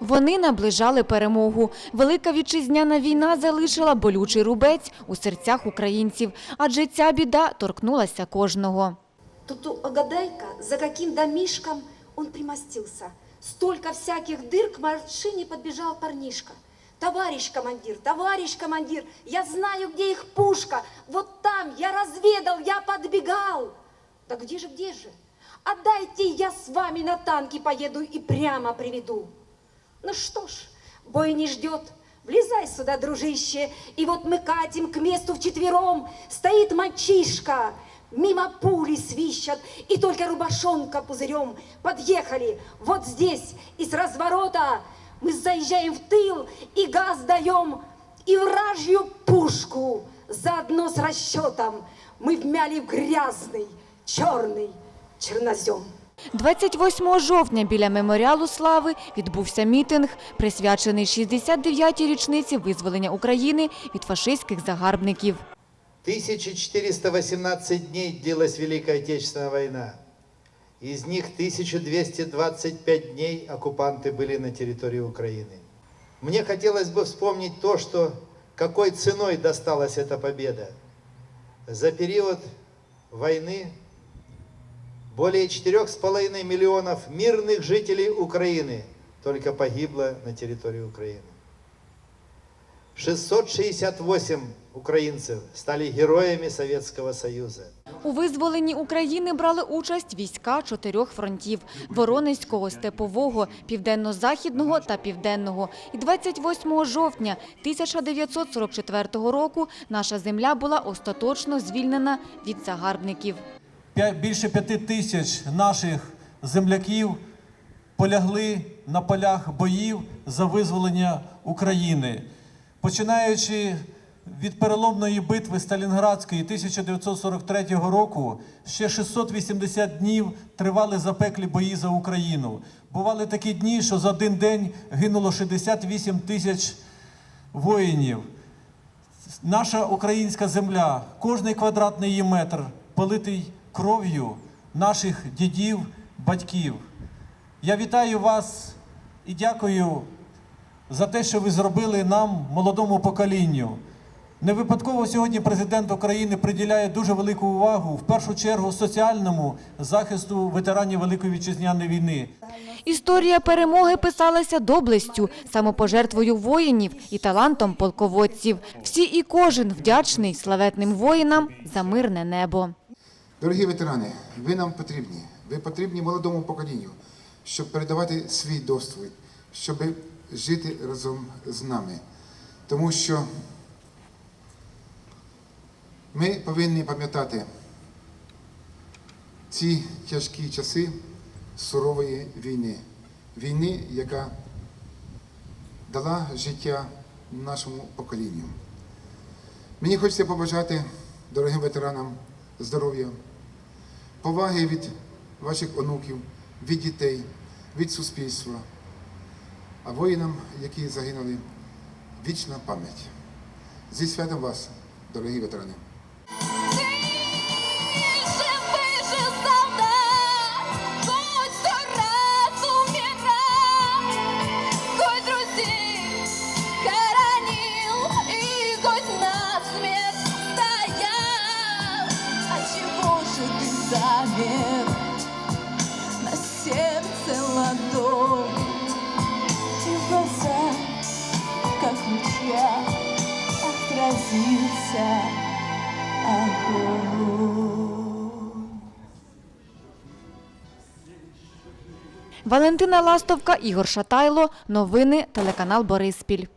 Вони наближали перемогу. Велика вітчизняна війна залишила болючий рубець у серцях українців, адже ця біда торкнулася кожного. Тут угадай-ка, за каким домишком он примостился. Столько всяких дыр к машине подбежал парнишка. Товарищ командир, товарищ командир, я знаю, где их пушка. Вот там, я разведал, я подбегал. Да где же, где же? Отдайте, я с вами на танке поеду и прямо приведу. Ну что ж, бой не ждет. Влезай сюда, дружище, и вот мы катим к месту вчетвером. Стоит мальчишка, мимо пули свищат, и только рубашонка пузырем. Подъехали, вот здесь, и с разворота мы заезжаем в тыл, и газ даем, и вражью пушку, заодно с расчетом мы вмяли в грязный, черный чернозем. 28 жовтня біля меморіалу слави відбувся мітинг, присвячений 69-й річниці визволення України від фашистських загарбників. 1418 дней длилась Великая Отечественная война. Из них 1225 дней оккупанты были на территории Украины. Мне хотелось бы вспомнить то, что какой ценой досталась эта победа. За период войны более 4,5 миллионов мирных жителей Украины только погибло на территории Украины. 668 украинцев стали героями Советского Союза. У визволенні України брали участь війська чотирьох фронтів – Воронезького, Степового, Південно-Західного та Південного. І 28 жовтня 1944 року наша земля була остаточно звільнена від загарбників. Більше п'яти тисяч наших земляків полягли на полях боїв за визволення України. Починаючи від переломної битви Сталінградської 1943 року, ще 680 днів тривали запеклі бої за Україну. Бували такі дні, що за один день гинуло 68 тисяч воїнів. Наша українська земля, кожний квадратний її метр политий кров'ю наших дідів, батьків. Я вітаю вас і дякую за те, що ви зробили нам, молодому поколінню. Не випадково сьогодні президент України приділяє дуже велику увагу в першу чергу соціальному захисту ветеранів Великої вітчизняної війни. Історія перемоги писалася доблестю, самопожертвою воїнів і талантом полководців. Всі і кожен вдячний славетним воїнам за мирне небо. Дорогі ветерани, ви нам потрібні. Ви потрібні молодому поколінню, щоб передавати свій досвід, щоб жити разом з нами. Тому що ми повинні пам'ятати ці тяжкі часи сурової війни. Війни, яка дала життя нашому поколінню. Мені хочеться побажати дорогим ветеранам здоров'я, поваги від ваших онуків, від дітей, від суспільства, а воїнам, які загинули, вічна пам'ять. Зі святом вас, дорогі ветерани! Замер на сердце ладонь и в глазах, как луча, отразился огонь. Валентина Ластовка, Ігор Шатайло. Новини телеканал Бориспіль.